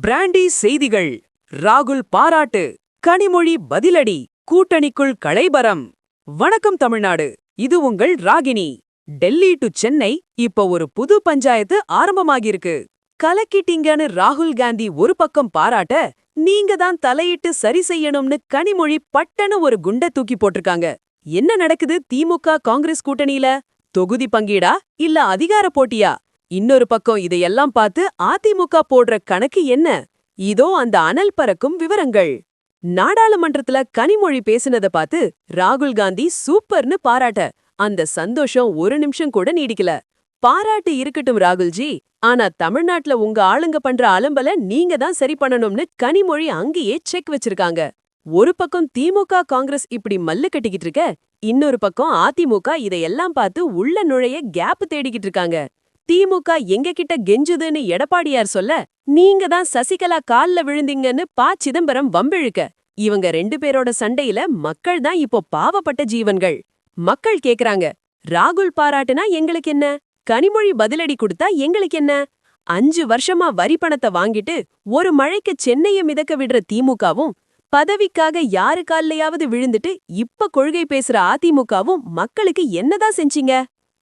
Brandy செய்திகள். ராகுல் பாராட்டு. கனிமொழி பதிலடி. கூட்டணிக்குள் களைபரம் வணக்கம் தமிழ்நாடு. இது உங்கள் ராகினி. டெல்லி டு சென்னை இப்ப ஒரு புது பஞ்சாயத்து ஆரம்பமாகியிருக்கு. கலக்கிட்டீங்கன்னு ராகுல் காந்தி ஒரு பக்கம் பாராட்ட நீங்க தான் தலையிட்டு சரி செய்யணும்னு கனிமொழி பட்டனு ஒரு குண்ட தூக்கி போட்டிருக்காங்க. என்ன நடக்குது? திமுக காங்கிரஸ் கூட்டணியில? தொகுதி பங்கீடா? இல்ல அதிகார போட்டியா? இன்னொரு பக்கம் இதையெல்லாம் பார்த்து அதிமுக போடுற கணக்கு என்ன? இதோ அந்த அனல் பறக்கும் விவரங்கள். நாடாளுமன்றத்துல கனிமொழி பேசினத பார்த்து ராகுல் காந்தி சூப்பர்னு பாராட்ட அந்த சந்தோஷம் ஒரு நிமிஷம் கூட நீடிக்கல. பாராட்டு இருக்கட்டும் ராகுல்ஜி ஆனா தமிழ்நாட்டுல உங்க ஆளுங்க பண்ற அலம்பல நீங்க தான் சரி பண்ணணும்னு கனிமொழி அங்கேயே செக் வச்சிருக்காங்க. ஒரு பக்கம் திமுக காங்கிரஸ் இப்படி மல்லு கட்டிக்கிட்டு இருக்க இன்னொரு பக்கம் அதிமுக இதையெல்லாம் பார்த்து உள்ள நுழைய கேப் தேடிக்கிட்டு இருக்காங்க. திமுக எங்க கிட்ட கெஞ்சுதுன்னு எடப்பாடியார் சொல்ல நீங்க தான் சசிகலா கால்ல விழுந்தீங்கன்னு பா. சிதம்பரம் வம்பிழுக்க. இவங்க ரெண்டு பேரோட சண்டையில மக்கள் தான் இப்போ பாவப்பட்ட ஜீவன்கள். மக்கள் கேக்குறாங்க ராகுல் பாராட்டுனா எங்களுக்கு என்ன? கனிமொழி பதிலடி கொடுத்தா எங்களுக்கு என்ன? அஞ்சு வருஷமா வரி பணத்தை வாங்கிட்டு ஒரு மழைக்கு சென்னைய மிதக்க விடுற திமுகவும் பதவிக்காக யாரு கால்லையாவது விழுந்துட்டு இப்ப கொள்கை பேசுற அதிமுகவும் மக்களுக்கு என்னதான் செஞ்சீங்க?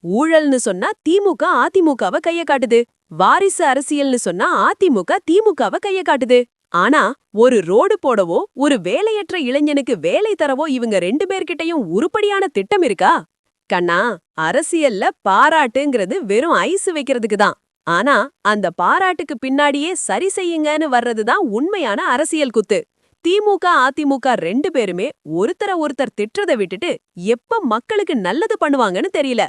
ஊழல்னு சொன்னா திமுக அதிமுகவ கைய காட்டுது. வாரிசு அரசியல்னு சொன்னா அதிமுக திமுகவ கைய காட்டுது. ஆனா ஒரு ரோடு போடவோ ஒரு வேலையற்ற இளைஞனுக்கு வேலை தரவோ இவங்க ரெண்டு பேர்கிட்டயும் உருப்படியான திட்டம் இருக்கா? கண்ணா அரசியல்ல பாராட்டுங்கிறது வெறும் ஐஸ் வைக்கிறதுக்கு தான். ஆனா அந்த பாராட்டுக்கு பின்னாடியே சரி செய்யுங்கன்னு வர்றதுதான் உண்மையான அரசியல் குத்து. திமுக அதிமுக ரெண்டு பேருமே ஒருத்தர ஒருத்தர் திட்டுறதை விட்டுட்டு எப்ப மக்களுக்கு நல்லது பண்ணுவாங்கன்னு தெரியல.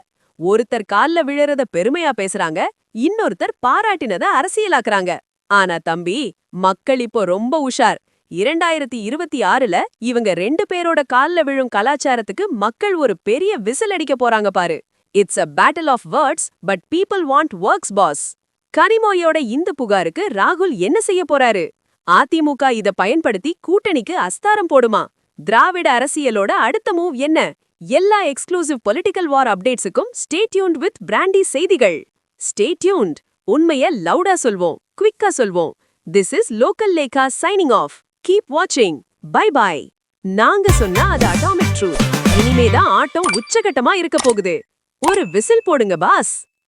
ஒருத்தர் கால்ல விழறத பெருமையா பேசுறாங்க இன்னொருத்தர் பாராட்டினத அரசியலாக்குறாங்க. ஆனா தம்பி மக்கள் இப்போ ரொம்ப உஷார். இரண்டாயிரத்தி இருபத்தி ஆறுல இவங்க ரெண்டு பேரோட கால்ல விழும் கலாச்சாரத்துக்கு மக்கள் ஒரு பெரிய விசில் அடிக்க போறாங்க பாரு. It's a battle of words but people want works boss கனிமொழியோட இந்த புகாருக்கு ராகுல் என்ன செய்ய போறாரு? அதிமுக இத பயன்படுத்தி கூட்டணிக்கு அஸ்தாரம் போடுமா? திராவிட அரசியலோட அடுத்த மூவ் என்ன? எல்லா எக்ஸ்க்ளூசிவ் பொலிட்டிக்கல் வார் அப்டேட்ஸுக்கும் ஸ்டே டியூன்ட் வித் பிராண்டி செய்திகள். ஸ்டே டியூன்ட் உண்மைய லவுடா சொல்வோம் குவிக்கா சொல்வோம். This is local Lekha signing off keep வாட்சிங் பை பை நாங்க சொன்னா அது அட்டாமிக் ட்ரூத் இனிமேதான் ஆட்டம் உச்சகட்டமா இருக்க போகுது. ஒரு விசில் போடுங்க பாஸ்